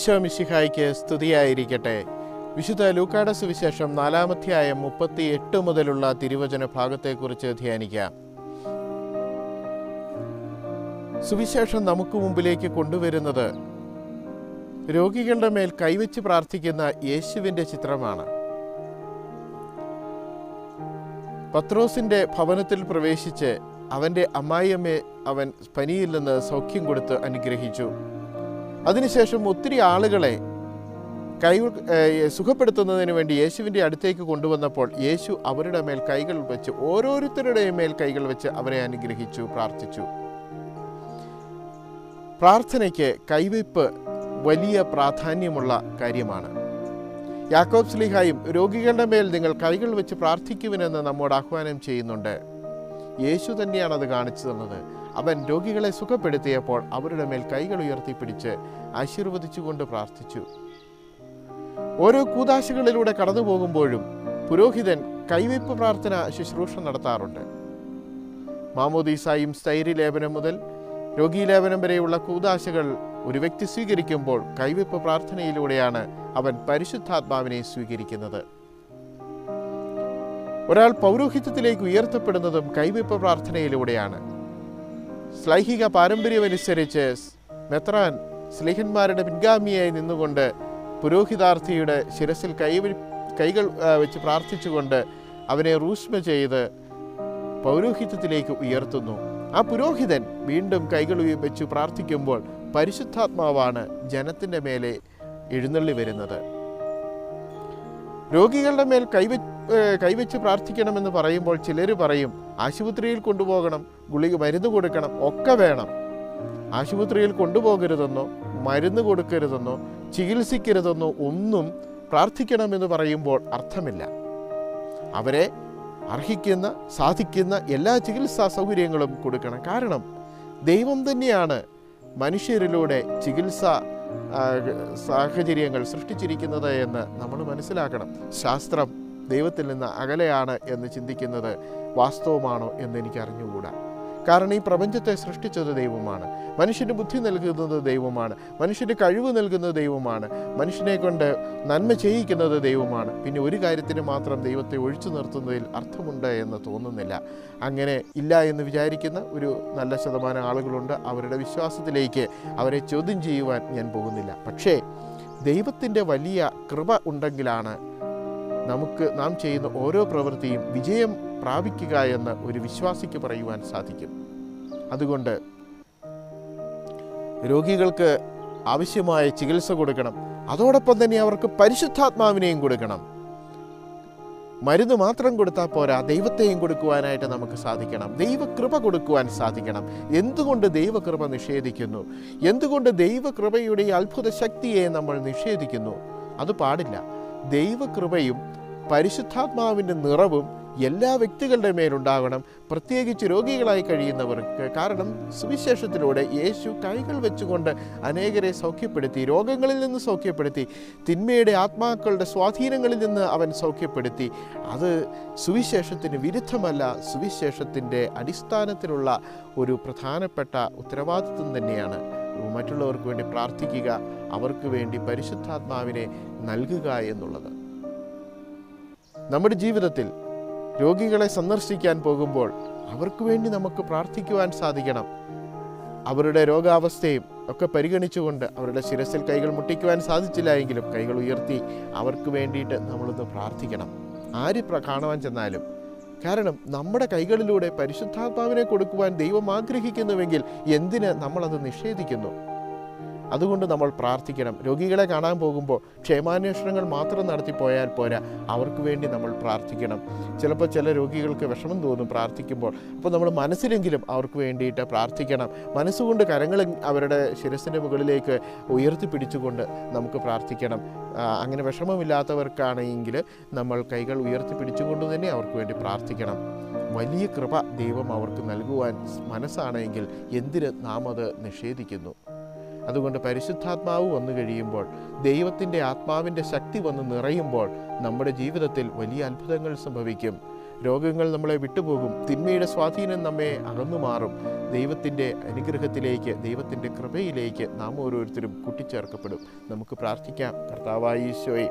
ഈശോ മിശിഹായ്ക്ക് സ്തുതിയായിരിക്കട്ടെ. വിശുദ്ധ ലൂക്കാട സുവിശേഷം നാലാമധ്യായം മുപ്പത്തി എട്ട് മുതലുള്ള തിരുവചന ഭാഗത്തെക്കുറിച്ച് ധ്യാനിക്കാം. സുവിശേഷം നമുക്ക് മുമ്പിലേക്ക് കൊണ്ടുവരുന്നത് രോഗികളുടെ മേൽ കൈവച്ച് പ്രാർത്ഥിക്കുന്ന യേശുവിന്റെ ചിത്രമാണ്. പത്രോസിന്റെ ഭവനത്തിൽ പ്രവേശിച്ച് അവന്റെ അമ്മായിയമ്മയെ അവൻ പനിയിൽ നിന്ന് സൗഖ്യം കൊടുത്ത് അനുഗ്രഹിച്ചു. അതിനുശേഷം ഒത്തിരി ആളുകളെ കൈ സുഖപ്പെടുത്തുന്നതിന് വേണ്ടി യേശുവിന്റെ അടുത്തേക്ക് കൊണ്ടുവന്നപ്പോൾ യേശു അവരുടെ മേൽ കൈകൾ വെച്ച് ഓരോരുത്തരുടെയും മേൽ കൈകൾ വെച്ച് അവരെ അനുഗ്രഹിച്ചു പ്രാർത്ഥിച്ചു. പ്രാർത്ഥനയ്ക്ക് കൈവയ്പ് വലിയ പ്രാധാന്യമുള്ള കാര്യമാണ്. യാക്കോബ് സ്ലിഹായും രോഗികളുടെ മേൽ നിങ്ങൾ കൈകൾ വെച്ച് പ്രാർത്ഥിക്കുവിനെന്ന് നമ്മോട് ആഹ്വാനം ചെയ്യുന്നുണ്ട്. യേശു തന്നെയാണ് അത് കാണിച്ചു തന്നത്. അവൻ രോഗികളെ സുഖപ്പെടുത്തിയപ്പോൾ അവരുടെ മേൽ കൈകൾ ഉയർത്തിപ്പിടിച്ച് ആശീർവദിച്ചുകൊണ്ട് പ്രാർത്ഥിച്ചു. ഓരോ കൂതാശകളിലൂടെ കടന്നു പോകുമ്പോഴും പുരോഹിതൻ കൈവയ്പ് പ്രാർത്ഥന ശുശ്രൂഷ നടത്താറുണ്ട്. മാമോദീസായും സ്ഥൈര്യ ലേപനം മുതൽ രോഗീ രോഗീലേപനം വരെയുള്ള കൂതാശകൾ ഒരു വ്യക്തി സ്വീകരിക്കുമ്പോൾ കൈവയ്പ് പ്രാർത്ഥനയിലൂടെയാണ് അവൻ പരിശുദ്ധാത്മാവിനെ സ്വീകരിക്കുന്നത്. ഒരാൾ പൗരോഹിത്യത്തിലേക്ക് ഉയർത്തപ്പെടുന്നതും കൈവയ്പ് പ്രാർത്ഥനയിലൂടെയാണ്. ശ്ലൈഹിക പാരമ്പര്യമനുസരിച്ച് മെത്രാൻ സ്ലിഹന്മാരുടെ പിൻഗാമിയായി നിന്നുകൊണ്ട് പുരോഹിതാർത്ഥിയുടെ ശിരസിൽ കൈ കൈകൾ വെച്ച് പ്രാർത്ഥിച്ചുകൊണ്ട് അവനെ റൂഷ്മ ചെയ്ത് പൗരോഹിത്യത്തിലേക്ക് ഉയർത്തുന്നു. ആ പുരോഹിതൻ വീണ്ടും കൈകൾ വെച്ച് പ്രാർത്ഥിക്കുമ്പോൾ പരിശുദ്ധാത്മാവാണ് ജനത്തിന്റെ മേലെ എഴുന്നള്ളി വരുന്നത്. രോഗികളുടെ മേൽ കൈവ കൈവച്ച് പ്രാർത്ഥിക്കണമെന്ന് പറയുമ്പോൾ ചിലർ പറയും ആശുപത്രിയിൽ കൊണ്ടുപോകണം ഗുളിക മരുന്ന് കൊടുക്കണം ഒക്കെ വേണം. ആശുപത്രിയിൽ കൊണ്ടുപോകരുതെന്നോ മരുന്ന് കൊടുക്കരുതെന്നോ ചികിത്സിക്കരുതെന്നോ ഒന്നും പ്രാർത്ഥിക്കണമെന്ന് പറയുമ്പോൾ അർത്ഥമില്ല. അവരെ അർഹിക്കുന്ന സാധിക്കുന്ന എല്ലാ ചികിത്സാ സൗകര്യങ്ങളും കൊടുക്കണം. കാരണം ദൈവം തന്നെയാണ് മനുഷ്യരിലൂടെ ചികിത്സാ സാഹചര്യങ്ങൾ സൃഷ്ടിച്ചിരിക്കുന്നത് എന്ന് നമ്മൾ മനസ്സിലാക്കണം. ശാസ്ത്രം ദൈവത്തിൽ നിന്ന് അകലെയാണ് എന്ന് ചിന്തിക്കുന്നത്. വാസ്തവമാണോ എന്ന് എനിക്ക് അറിഞ്ഞുകൂടാ കാരണം ഈ പ്രപഞ്ചത്തെ സൃഷ്ടിച്ചത് ദൈവമാണ്. മനുഷ്യന് ബുദ്ധി നൽകുന്നത് ദൈവമാണ്. മനുഷ്യന് കഴിവ് നൽകുന്നത് ദൈവമാണ്. മനുഷ്യനെ കൊണ്ട് നന്മ ചെയ്യിക്കുന്നത് ദൈവമാണ്. പിന്നെ ഒരു കാര്യത്തിന് മാത്രം ദൈവത്തെ ഒഴിച്ചു നിർത്തുന്നതിൽ അർത്ഥമുണ്ട് എന്ന് തോന്നുന്നില്ല. അങ്ങനെ ഇല്ല എന്ന് വിചാരിക്കുന്ന ഒരു നല്ല ശതമാനം ആളുകളുണ്ട്. അവരുടെ വിശ്വാസത്തിലേക്ക് അവരെ ചോദ്യം ചെയ്യുവാൻ ഞാൻ പോകുന്നില്ല. പക്ഷേ ദൈവത്തിന്റെ വലിയ കൃപ ഉണ്ടെങ്കിലാണ് നമുക്ക് നാം ചെയ്യുന്ന ഓരോ പ്രവൃത്തിയും വിജയം പ്രാപിക്കുക എന്ന് ഒരു വിശ്വാസിക്ക് പറയുവാൻ സാധിക്കും. അതുകൊണ്ട് രോഗികൾക്ക് ആവശ്യമായ ചികിത്സ കൊടുക്കണം. അതോടൊപ്പം തന്നെ അവർക്ക് പരിശുദ്ധാത്മാവിനെയും കൊടുക്കണം. മരുന്ന് മാത്രം കൊടുത്താൽ പോരാ ദൈവത്തെയും കൊടുക്കുവാനായിട്ട് നമുക്ക് സാധിക്കണം. ദൈവകൃപ കൊടുക്കുവാൻ സാധിക്കണം. എന്തുകൊണ്ട് ദൈവകൃപ നിഷേധിക്കുന്നു? എന്തുകൊണ്ട് ദൈവകൃപയുടെ അത്ഭുത ശക്തിയെ നമ്മൾ നിഷേധിക്കുന്നു? അത് പാടില്ല. ദൈവകൃപയും പരിശുദ്ധാത്മാവിന്റെ നിറവും എല്ലാ വ്യക്തികളുടെ മേലുണ്ടാകണം. പ്രത്യേകിച്ച് രോഗികളായി കഴിയുന്നവർക്ക്. കാരണം സുവിശേഷത്തിലൂടെ യേശു കൈകൾ വെച്ചുകൊണ്ട് അനേകരെ സൗഖ്യപ്പെടുത്തി രോഗങ്ങളിൽ നിന്ന് സൗഖ്യപ്പെടുത്തി തിന്മയുടെ ആത്മാക്കളുടെ സ്വാധീനങ്ങളിൽ നിന്ന് അവൻ സൗഖ്യപ്പെടുത്തി. അത് സുവിശേഷത്തിന് വിരുദ്ധമല്ല സുവിശേഷത്തിന്റെ അടിസ്ഥാനത്തിലുള്ള ഒരു പ്രധാനപ്പെട്ട ഉത്തരവാദിത്വം തന്നെയാണ്. മറ്റുള്ളവർക്ക് വേണ്ടി പ്രാർത്ഥിക്കുക അവർക്ക് വേണ്ടി പരിശുദ്ധാത്മാവിനെ നൽകുക എന്നുള്ളത്. നമ്മുടെ ജീവിതത്തിൽ രോഗികളെ സന്ദർശിക്കാൻ പോകുമ്പോൾ അവർക്ക് വേണ്ടി നമുക്ക് പ്രാർത്ഥിക്കുവാൻ സാധിക്കണം. അവരുടെ രോഗാവസ്ഥയും ഒക്കെ പരിഗണിച്ചുകൊണ്ട് അവരുടെ ശിരസിൽ കൈകൾ മുട്ടിക്കുവാൻ സാധിച്ചില്ല എങ്കിലും കൈകൾ ഉയർത്തി അവർക്ക് വേണ്ടിയിട്ട് നമ്മളൊന്ന് പ്രാർത്ഥിക്കണം. ആര് കാണുവാൻ ചെന്നാലും. കാരണം നമ്മുടെ കൈകളിലൂടെ പരിശുദ്ധാത്മാവിനെ കൊടുക്കുവാൻ ദൈവം ആഗ്രഹിക്കുന്നുവെങ്കിൽ എന്തിന് നമ്മളത് നിഷേധിക്കുന്നു? അതുകൊണ്ട് നമ്മൾ പ്രാർത്ഥിക്കണം. രോഗികളെ കാണാൻ പോകുമ്പോൾ ക്ഷേമാന്വേഷണങ്ങൾ മാത്രം നടത്തി പോയാൽ പോരാ. അവർക്ക് വേണ്ടി നമ്മൾ പ്രാർത്ഥിക്കണം. ചിലപ്പോൾ ചില രോഗികൾക്ക് വിഷമം തോന്നും പ്രാർത്ഥിക്കുമ്പോൾ. അപ്പോൾ നമ്മൾ മനസ്സിലെങ്കിലും അവർക്ക് വേണ്ടിയിട്ട് പ്രാർത്ഥിക്കണം. മനസ്സുകൊണ്ട് കരങ്ങൾ അവരുടെ ശിരസിന്റെ മുകളിലേക്ക് ഉയർത്തിപ്പിടിച്ചുകൊണ്ട് നമുക്ക് പ്രാർത്ഥിക്കണം. അങ്ങനെ വിഷമമില്ലാത്തവർക്കാണെങ്കിൽ നമ്മൾ കൈകൾ ഉയർത്തിപ്പിടിച്ചുകൊണ്ട് തന്നെ അവർക്ക് വേണ്ടി പ്രാർത്ഥിക്കണം. വലിയ കൃപ ദൈവം അവർക്ക് നൽകുവാൻ മനസ്സാണെങ്കിൽ എന്തിന് നാം അത് നിഷേധിക്കുന്നു? അതുകൊണ്ട് പരിശുദ്ധാത്മാവ് വന്നു കഴിയുമ്പോൾ ദൈവത്തിന്റെ ആത്മാവിന്റെ ശക്തി വന്ന് നിറയുമ്പോൾ നമ്മുടെ ജീവിതത്തിൽ വലിയ അത്ഭുതങ്ങൾ സംഭവിക്കും. രോഗങ്ങൾ നമ്മളെ വിട്ടുപോകും. തിന്മയുടെ സ്വാധീനം നമ്മെ അകന്നു മാറും. ദൈവത്തിന്റെ അനുഗ്രഹത്തിലേക്ക് ദൈവത്തിന്റെ കൃപയിലേക്ക് നാം ഓരോരുത്തരും കൂട്ടിച്ചേർക്കപ്പെടും. നമുക്ക് പ്രാർത്ഥിക്കാം. കർത്താവായ ഈശോയെ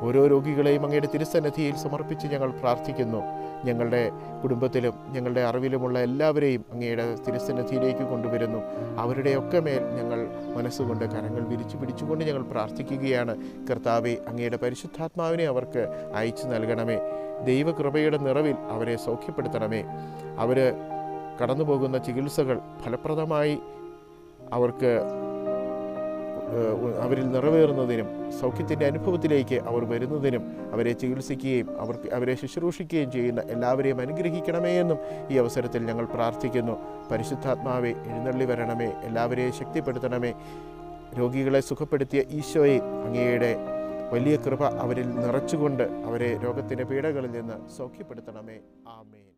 ഓരോ രോഗികളെയും അങ്ങയുടെ തിരുസന്നിധിയിൽ സമർപ്പിച്ച് ഞങ്ങൾ പ്രാർത്ഥിക്കുന്നു. ഞങ്ങളുടെ കുടുംബത്തിലും ഞങ്ങളുടെ അറിവിലുമുള്ള എല്ലാവരെയും അങ്ങയുടെ തിരുസന്നിധിയിലേക്ക് കൊണ്ടുവരുന്നു. അവരുടെയൊക്കെ മേൽ ഞങ്ങൾ മനസ്സുകൊണ്ട് കരങ്ങൾ വിരിച്ചു പിടിച്ചുകൊണ്ട് ഞങ്ങൾ പ്രാർത്ഥിക്കുകയാണ്. കർത്താവെ അങ്ങയുടെ പരിശുദ്ധാത്മാവിനെ അവർക്ക് അയച്ചു നൽകണമേ. ദൈവകൃപയുടെ നിറവിൽ അവരെ സൗഖ്യപ്പെടുത്തണമേ. അവർ കടന്നു പോകുന്ന ചികിത്സകൾ ഫലപ്രദമായി അവർക്ക് അവരിൽ നിറവേറുന്നതിനും സൗഖ്യത്തിന്റെ അനുഭവത്തിലേക്ക് അവർ വരുന്നതിനും അവരെ ചികിത്സിക്കുകയും അവർക്ക് അവരെ ശുശ്രൂഷിക്കുകയും ചെയ്യുന്ന എല്ലാവരെയും അനുഗ്രഹിക്കണമേ എന്നും ഈ അവസരത്തിൽ ഞങ്ങൾ പ്രാർത്ഥിക്കുന്നു. പരിശുദ്ധാത്മാവെ എഴുന്നള്ളി വരണമേ എല്ലാവരെയും ശക്തിപ്പെടുത്തണമേ. രോഗികളെ സുഖപ്പെടുത്തിയ ഈശോയെ അങ്ങയുടെ വലിയ കൃപ അവരിൽ നിറച്ചുകൊണ്ട് അവരെ രോഗത്തിന്റെ പീഡകളിൽ നിന്ന് സൗഖ്യപ്പെടുത്തണമേ. ആമേ